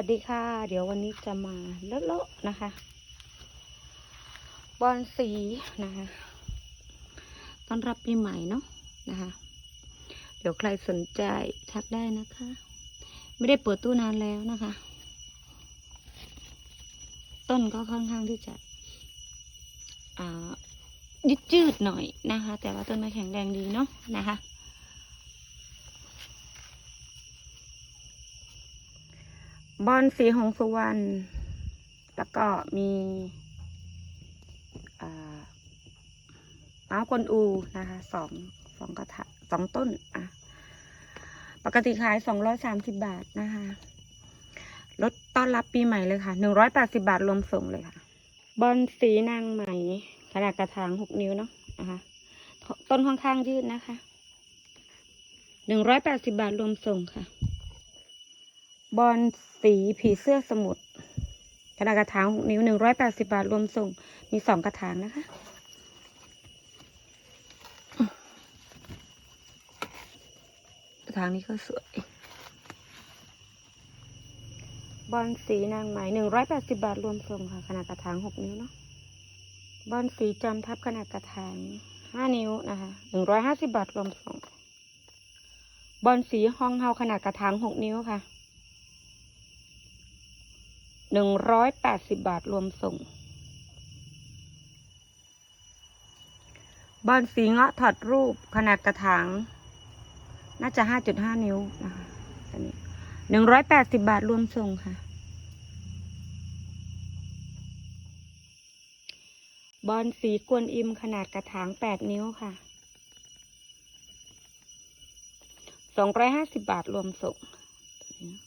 วัสดีค่ะ เดี๋ยววันนี้จะมาเลอะๆนะคะ บอลสีนะคะต้อนรับปีใหม่เนาะนะคะ เดี๋ยวใครสนใจทักได้นะคะ ไม่ได้เปิดตู้นานแล้วนะคะ ต้นก็ค่อนข้างที่จะอ่ายืดจืดหน่อยนะคะ แต่ว่าต้นไม้แข็งแรงดีเนาะนะคะ บอลสีหงสุวรรณแล้วก็มีอาเมาส์กลอูนะคะสองสองกระถาสองต้นอะปกติขายสองร้อยสามสิบบาทนะคะลดต้อนรับปีใหม่เลยค่ะหนึ่งร้อยแปดสิบาทรวมส่งเลยค่ะ บอลสีนางไหมขนาดกระถางหกนิ้วเนาะนะคะต้นค่อนข้างยืดนะคะหนึ่งร้อยแปดสิบาทรวมส่งค่ะ บอลสีผีเสื้อสมุทรขนาดกระถางหกนิ้วหนึ่งร้อยแปดสิบาท รวมส่ง มีสองกระถางนะคะ กระถางนี้ก็สวย บอลสีนางไหมหนึ่งร้อยแปดสิบาท รวมส่งค่ะ ขนาดกระถางหกนิ้วเนาะ บอลสีจอมทับขนาดกระถางห้านิ้วนะคะหนึ่งร้อยห้าสิบาท รวมส่ง บอลสีฮองเฮาขนาดกระถางหกนิ้วค่ะ หนึ่งร้อยแปดสิบบาทรวมส่ง บอลสีเงาะถอดรูปขนาดกระถาง น่าจะห้าจุดห้านิ้วนะคะอันนี้หนึ่งร้อยแปดสิบบาทรวมส่งค่ะ บอลสีกวนอิมขนาดกระถางแปดนิ้วค่ะสองร้อยห้าสิบบาทรวมส่งตัวนี้